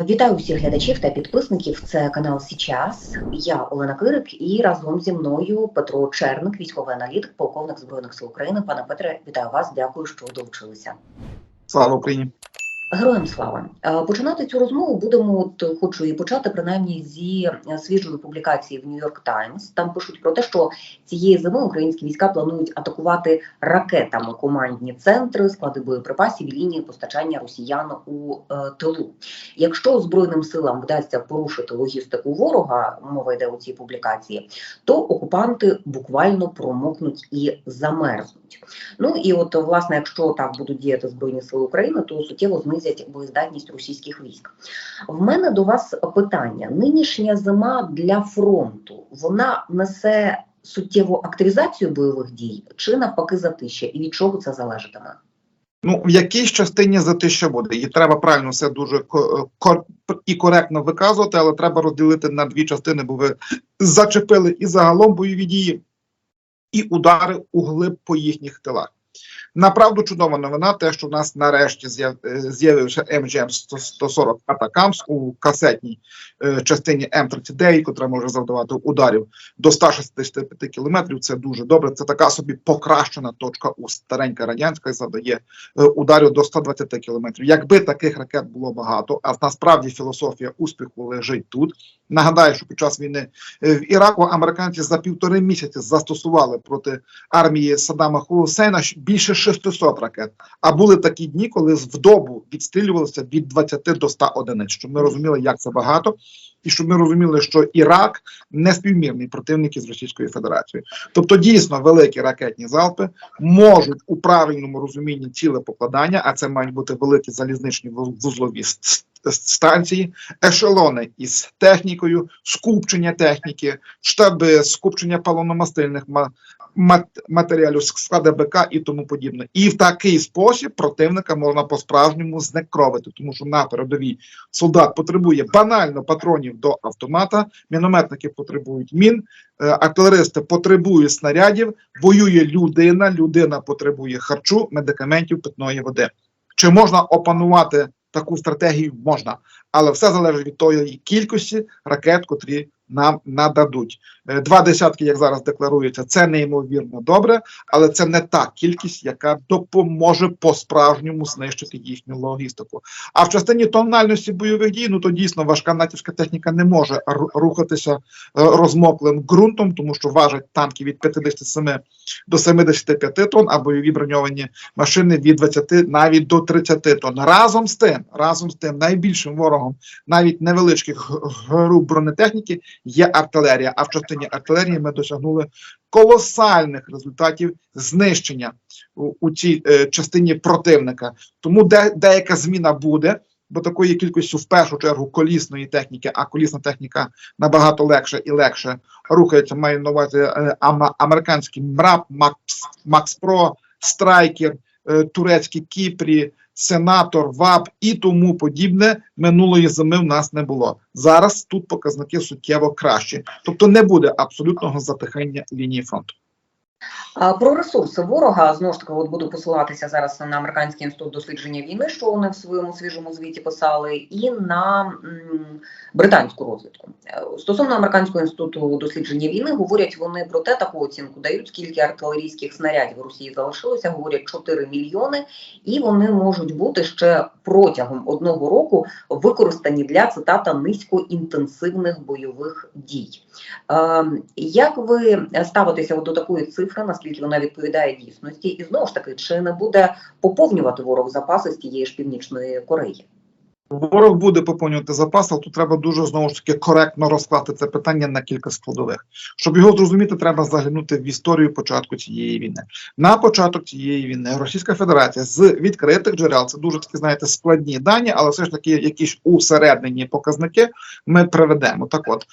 Вітаю всіх глядачів та підписників. Це канал Січас. Я Олена Кирик і разом зі мною Петро Черник, військовий аналітик, полковник збройних сил України. Пане Петре, вітаю вас. Дякую, що долучилися. Слава Україні! Героям слава Е, починати цю розмову будемо. От хочу і почати принаймні зі е, свіжої публікації в Нью-Йорк Таймс. Там пишуть про те, що цієї зими українські війська планують атакувати ракетами командні центри, склади боєприпасів і лінії постачання росіян у е, тилу. Якщо збройним силам вдасться порушити логістику ворога, мова йде у цій публікації, то окупанти буквально промокнуть і замерзнуть. Ну і от власне, якщо так будуть діяти збройні сили України, то суттєво знизять боєздатність російських військ. В мене до вас питання: нинішня зима для фронту вона несе суттєву активізацію бойових дій чи навпаки затища, і від чого це залежатиме? Ну, в якійсь частині за буде, і треба правильно все дуже і коректно виказувати, але треба розділити на дві частини, бо ви зачепили і загалом бойові дії, і удари у глиб по їхніх тилах. Направду чудова новина, те, що в нас нарешті е, з'явився МГМ 140 Атакамс у касетній е, частині М39, котра може завдавати ударів до 165 кілометрів. Це дуже добре. Це така собі покращена точка у старенька радянська і завдає е, ударів до 120 кілометрів. Якби таких ракет було багато, а насправді філософія успіху лежить тут. Нагадаю, що під час війни е, в Іраку американці за півтори місяці застосували проти армії Саддама Хусейна більше 600 ракет. А були такі дні, коли в добу відстрілювалося від 20 до 100 одиниць. Щоб ми розуміли, як це багато, і щоб ми розуміли, що Ірак не співмірний противник із Російською Федерацією. Тобто, дійсно великі ракетні залпи можуть у правильному розумінні ціле покладання, а це мають бути великі залізничні вуз- вузлові станції, ешелони із технікою, скупчення техніки, штаби, скупчення мат- матеріалів, склади БК і тому подібне. І в такий спосіб противника можна по-справжньому знекровити, тому що на передовій солдат потребує банально патронів до автомата, мінометники потребують мін, е, артилеристи потребують снарядів, воює людина, людина потребує харчу, медикаментів, питної води. Чи можна опанувати таку стратегію? Можна, але все залежить від тої кількості ракет, котрі нам нададуть. Е, Два десятки, як зараз декларується, це неймовірно добре, але це не та кількість, яка допоможе по-справжньому знищити їхню логістику. А в частині тональності бойових дій, ну то дійсно важка натівська техніка не може рухатися е, розмоклим ґрунтом, тому що важать танки від 57 до 75 тонн, а бойові броньовані машини від 20 навіть до 30 тонн. Разом з тим, разом з тим, найбільшим ворогом навіть невеличких груп бронетехніки є артилерія. А в частині артилерії ми досягнули колосальних результатів знищення у, у цій е, частині противника. Тому де, деяка зміна буде. Бо такої кількості в першу чергу колісної техніки, а колісна техніка набагато легше і легше рухається. Маю на увазі е, американський МРАП, Макс, Про, Страйкер, е, турецький Кіпрі, Сенатор, ВАП і тому подібне минулої зими в нас не було. Зараз тут показники суттєво кращі, тобто не буде абсолютного затихання лінії фронту. Про ресурси ворога знову ж таки, от буду посилатися зараз на американський інститут дослідження війни, що вони в своєму свіжому звіті писали, і на британську розвідку. Е, Стосовно американського інституту дослідження війни, говорять вони про те, таку оцінку дають, скільки артилерійських снарядів у Росії залишилося. Говорять 4 мільйони, і вони можуть бути ще протягом одного року використані для цитата низькоінтенсивних бойових дій. Е, Як ви ставитеся до такої цифри, наскільки вона відповідає дійсності, і знову ж таки, чи не буде поповнювати ворог запаси з тієї ж північної Кореї? Ворог буде поповнювати запас, але тут треба дуже знову ж таки коректно розкласти це питання на кілька складових. Щоб його зрозуміти, треба заглянути в історію початку цієї війни. На початок цієї війни Російська Федерація з відкритих джерел це дуже такі, знаєте, складні дані, але все ж таки якісь усереднені показники ми приведемо. Так, от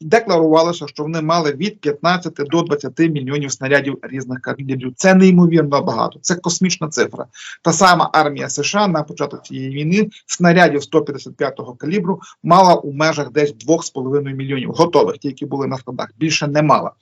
декларувалося, що вони мали від 15 до 20 мільйонів снарядів різних калібрів. Це неймовірно багато. Це космічна цифра. Та сама армія США на початок цієї війни снарядів снарядів 155-го калібру мала у межах десь 2,5 мільйонів готових, ті, які були на складах. Більше не мала.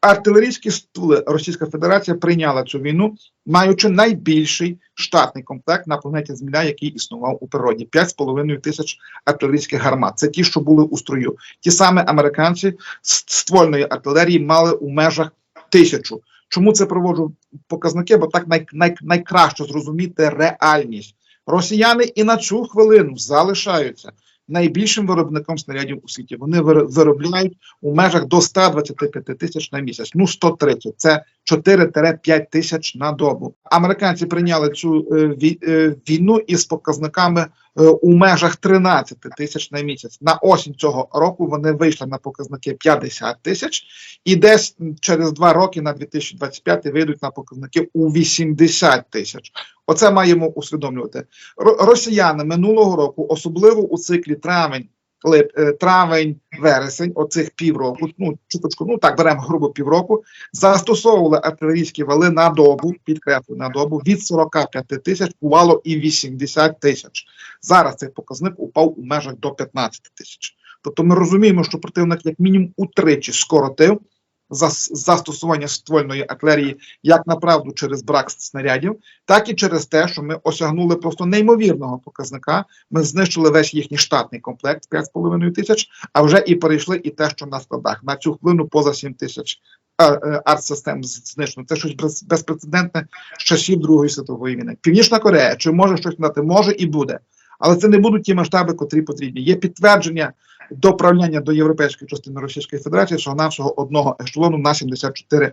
Артилерійські стволи Російська Федерація прийняла цю війну, маючи найбільший штатний комплект на планеті Земля, який існував у природі 5,5 тисяч артилерійських гармат. Це ті, що були у строю. Ті самі американці з ствольної артилерії мали у межах тисячу. Чому це проводжу показники? Бо так най, най, найкраще зрозуміти реальність. Росіяни і на цю хвилину залишаються найбільшим виробником снарядів у світі. Вони виро- виробляють у межах до 125 тисяч на місяць. Ну 130. Це 4-5 тисяч на добу. Американці прийняли цю е, е, війну із показниками у межах 13 тисяч на місяць. На осінь цього року вони вийшли на показники 50 тисяч, і десь через два роки на 2025 вийдуть на показники у 80 тисяч. Оце маємо усвідомлювати. Росіяни минулого року, особливо у циклі травень. Лип, е, травень, вересень, оцих півроку, ну чуточку, ну так беремо грубо півроку, застосовували артилерійські вали на добу, підкреслю на добу, від 45 тисяч бувало і 80 тисяч. Зараз цей показник упав у межах до 15 тисяч. Тобто ми розуміємо, що противник як мінімум утричі скоротив застосування ствольної артилерії як направду через брак снарядів, так і через те, що ми осягнули просто неймовірного показника. Ми знищили весь їхній штатний комплект 5,5 тисяч, а вже і перейшли і те, що на складах. На цю хвилину поза 7 тисяч е, е, арт-систем знищено. Це щось без- безпрецедентне з часів Другої світової війни. Північна Корея чи може щось надати? Може і буде. Але це не будуть ті масштаби, котрі потрібні. Є підтвердження доправляння до європейської частини Російської Федерації всього навсього одного ешелону на 74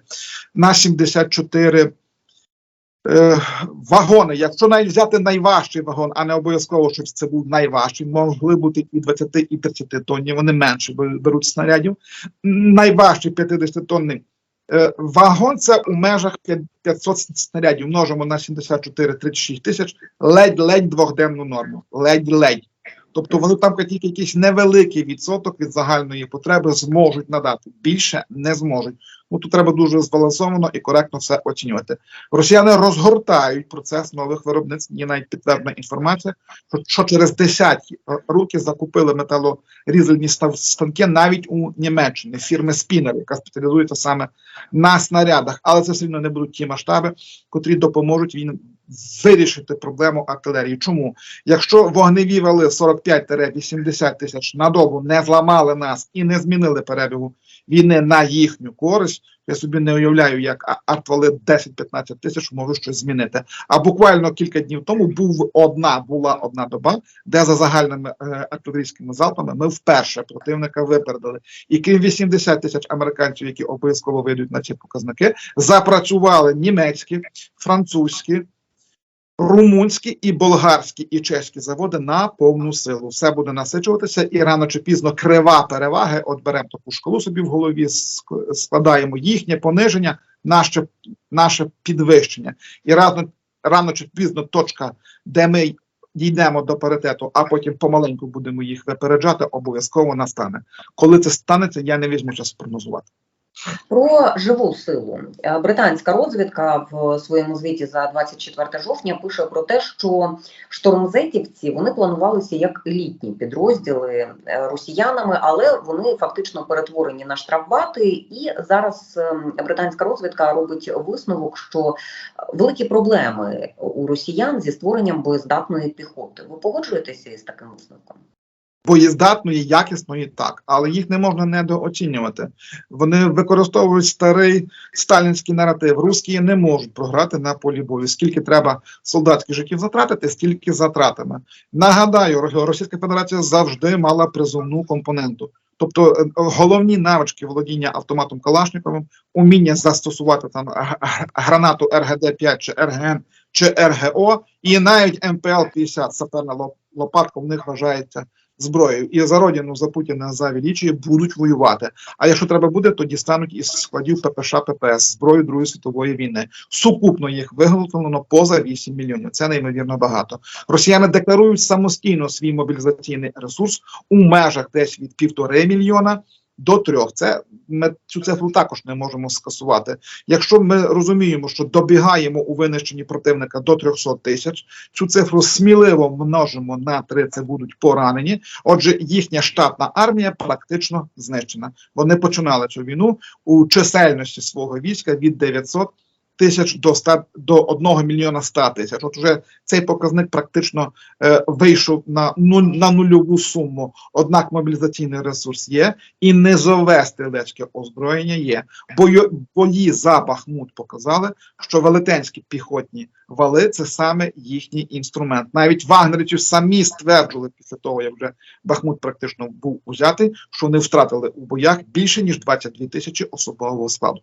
на 74 е, вагони. Якщо навіть взяти найважчий вагон, а не обов'язково, щоб це був найважчий, могли бути і 20, і 30 тонні, вони менше беруть снарядів. Найважчий 50 тонний е, вагон це у межах п'ят- 500 снарядів. Множимо на 74-36 тисяч, ледь-ледь двохденну норму. Ледь-ледь. Тобто вони там тільки якийсь невеликий відсоток від загальної потреби зможуть надати. Більше не зможуть. Ну тут треба дуже збалансовано і коректно все оцінювати. Росіяни розгортають процес нових виробництв. Є навіть підтверджена інформація, що, через десятки руки закупили металорізальні станки навіть у Німеччині фірми Спінер, яка спеціалізується саме на снарядах. Але це все одно не будуть ті масштаби, котрі допоможуть він вирішити проблему артилерії. Чому? Якщо вогневі вали 45-80 тисяч на добу не зламали нас і не змінили перебігу війни на їхню користь, я собі не уявляю, як артвали 10-15 тисяч можуть щось змінити. А буквально кілька днів тому був одна була одна доба, де за загальними е, артилерійськими залпами ми вперше противника випередили. І крім 80 тисяч американців, які обов'язково вийдуть на ці показники, запрацювали німецькі, французькі. Румунські і болгарські і чеські заводи на повну силу. Все буде насичуватися, і рано чи пізно крива переваги. От беремо таку шкалу собі в голові, складаємо їхнє пониження, наше, наше підвищення. І рано, рано чи пізно точка, де ми дійдемо до паритету, а потім помаленьку будемо їх випереджати, обов'язково настане. Коли це станеться, я не візьму час спрогнозувати. Про живу силу Е, британська розвідка в своєму звіті за 24 жовтня пише про те, що штормзетівці вони планувалися як елітні підрозділи е, росіянами, але вони фактично перетворені на штрафбати. І зараз ем, британська розвідка робить висновок, що великі проблеми у росіян зі створенням боєздатної піхоти. Ви погоджуєтеся із таким висновком? Боєздатної, якісної, так, але їх не можна недооцінювати. Вони використовують старий сталінський наратив. Русські не можуть програти на полі бою. Скільки треба солдатських життів затратити, стільки затратами. Нагадаю, Російська Федерація завжди мала призовну компоненту. Тобто е, головні навички володіння автоматом Калашниковим, уміння застосувати там гранату РГД-5 чи РГН чи РГО, і навіть МПЛ-50, саперна лопатка, в них вважається зброєю. І за родину, за Путіна, за Величі будуть воювати. А якщо треба буде, то дістануть із складів ППШ ППС зброю Другої світової війни. Сукупно їх виготовлено поза 8 мільйонів. Це неймовірно багато. Росіяни декларують самостійно свій мобілізаційний ресурс у межах десь від півтори мільйона до трьох. Це ми цю цифру також не можемо скасувати. Якщо ми розуміємо, що добігаємо у винищенні противника до 300 тисяч, цю цифру сміливо множимо на три. це будуть поранені. Отже, їхня штатна армія практично знищена. Вони починали цю війну у чисельності свого війська від 900 тисяч до 100, до 1 мільйона 100 тисяч. От вже цей показник практично е, вийшов на, нуль, на нульову суму. Однак мобілізаційний ресурс є, і низове стрілецьке озброєння є. Бою, бої за Бахмут показали, що велетенські піхотні вали це саме їхній інструмент. Навіть вагнерівці самі стверджували після того, як вже Бахмут практично був узятий, що вони втратили у боях більше ніж 22 тисячі особового складу.